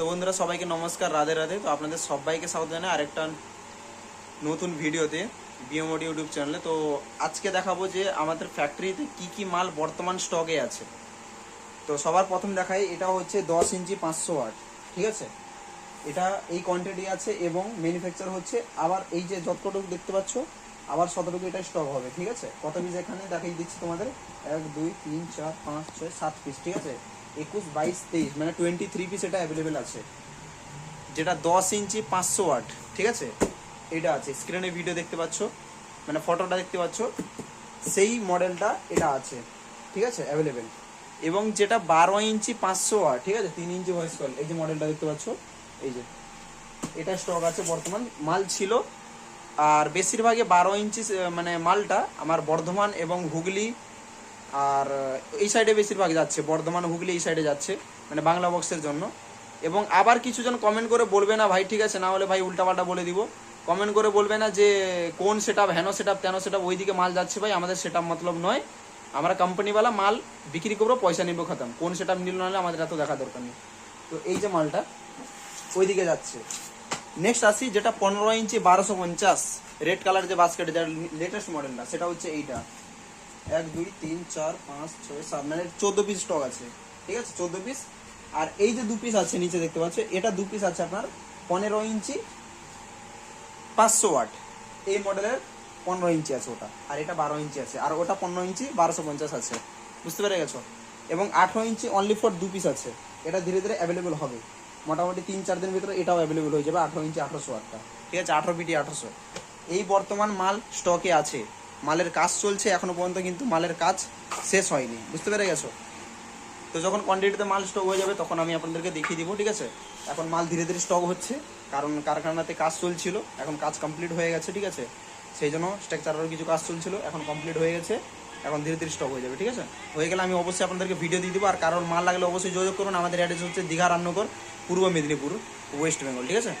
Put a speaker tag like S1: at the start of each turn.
S1: তো বন্ধুরা, সবাইকে নমস্কার, রাধে রাধে। তো আপনাদের সবাইকে স্বাগত জানাই আরেকটা নতুন ভিডিওতে বিএমওডি ইউটিউব চ্যানেলে তো আজকে দেখাবো যে আমাদের ফ্যাক্টরিতে কি কি মাল বর্তমান স্টকে আছে। তো সবার প্রথম দেখাই, এটা হচ্ছে দশ ইঞ্চি পাঁচশো ওয়াট, ঠিক আছে? এটা এই কোয়ান্টিটি আছে এবং ম্যানুফ্যাকচার হচ্ছে, আবার এই যে যতটুকু দেখতে পাচ্ছ, আবার শতটুকু এটা স্টক হবে, ঠিক আছে? কত পিস এখানে দেখাই দিচ্ছি তোমাদের? এক, দুই, তিন, চার, পাঁচ, ছয়, সাত পিস ঠিক আছে? একুশ বাইশ তেইশ মানে টোয়েন্টি থ্রি পিস এটা অ্যাভেলেবেল আছে। যেটা দশ ইঞ্চি পাঁচশো ওয়াট, ঠিক আছে? এটা আছে স্ক্রিনে ভিডিও দেখতে পাচ্ছ মানে ফটোটা দেখতে পাচ্ছ, সেই মডেলটা এটা আছে, ঠিক আছে? অ্যাভেলেবেল এবং যেটা বারো ইঞ্চি পাঁচশো ওয়াট, ঠিক আছে? তিন ইঞ্চি ভয়েস কল এই যে মডেলটা দেখতে পাচ্ছ, এই যে। এটা স্টক আছে বর্তমান, মাল ছিল, আর বেশিরভাগে বারো ইঞ্চি মানে মালটা আমার বর্ধমান এবং হুগলি আর, এই সাইডে বেশিরভাগ যাচ্ছে, বর্ধমান, হুগলি এই সাইডে যাচ্ছে মানে বাংলা বক্সের জন্য। এবং আবার কিছুজন কমেন্ট করে বলবে না, ভাই, ঠিক আছে, না হলে ভাই উল্টাপাল্টা বলে দিব। কমেন্ট করে বলবে না যে, কোন সেট আপ হেন সেট আপ তেন সেট আপ ওইদিকে মাল যাচ্ছে ভাই, আমাদের সেট আপ মতলব নয়। আমরা কোম্পানিওয়ালা মাল বিক্রি করব, পয়সা নিবো খতম। কোন সেট আপ নিল নাহলে আমাদের এত দেখা দরকার নেই। তো এই যে মালটা, ওইদিকে যাচ্ছে। নেক্সট আসি, যেটা পনেরো ইঞ্চি বারোশো পঞ্চাশ রেড কালার যে বাস্কেট যার লেটেস্ট মডেলটা সেটা হচ্ছে এইটা। এক, দুই, তিন, চার, পাঁচ, ছয়, সাত মানে চোদ্দ পিস স্টক আছে। ঠিক আছে? চোদ্দ পিস আর এই যে দু পিস আছে নিচে দেখতে পাচ্ছ, এটা দু পিস আছে আপনার পনেরো ইঞ্চি, পাঁচশো ওয়াট। এই মডেলের পনেরো ইঞ্চি আছে ওটা। আর এটা বারো ইঞ্চি আছে। আর ওটা পনেরো ইঞ্চি, বারোশো পঞ্চাশ আছে। বুঝতে পেরে গেছো? এবং আঠেরো ইঞ্চি অনলি ফর দু পিস আছে। এটা ধীরে ধীরে অ্যাভেলেবেল হবে। মোটামুটি তিন, চার দিনের ভিতরে এটাও অ্যাভেলেবেল হয়ে যাবে, আঠেরো ইঞ্চি, আঠারোশো ওয়াটটা। ঠিক আছে? আঠেরো পিটি আঠারোশো। এই বর্তমান মাল স্টকে আছে। মালের কাজ চলছে, এখনও পর্যন্ত কিন্তু মালের কাজ শেষ হয়নি। বুঝতে পেরে গেছো? তো যখন কোয়ান্টিটিতে মাল স্টক হয়ে যাবে, তখন আমি আপনাদেরকে দেখিয়ে দিব, ঠিক আছে? এখন মাল ধীরে ধীরে স্টক হচ্ছে, কারণ কারখানাতে কাজ চলছিল, এখন কাজ কমপ্লিট হয়ে গেছে, ঠিক আছে? সেই জন্য স্ট্রাকচারেরও কিছু কাজ চলছিল, এখন কমপ্লিট হয়ে গেছে, এখন ধীরে ধীরে স্টক হয়ে যাবে, ঠিক আছে? হয়ে গেলে আমি অবশ্যই আপনাদেরকে ভিডিও দিয়ে দিব, আর কারণ মাল লাগলে অবশ্যই যোগাযোগ করুন। আমাদের অ্যাড্রেস হচ্ছে দীঘা রান্নগর পূর্ব মেদিনীপুর ওয়েস্ট বেঙ্গল ঠিক আছে?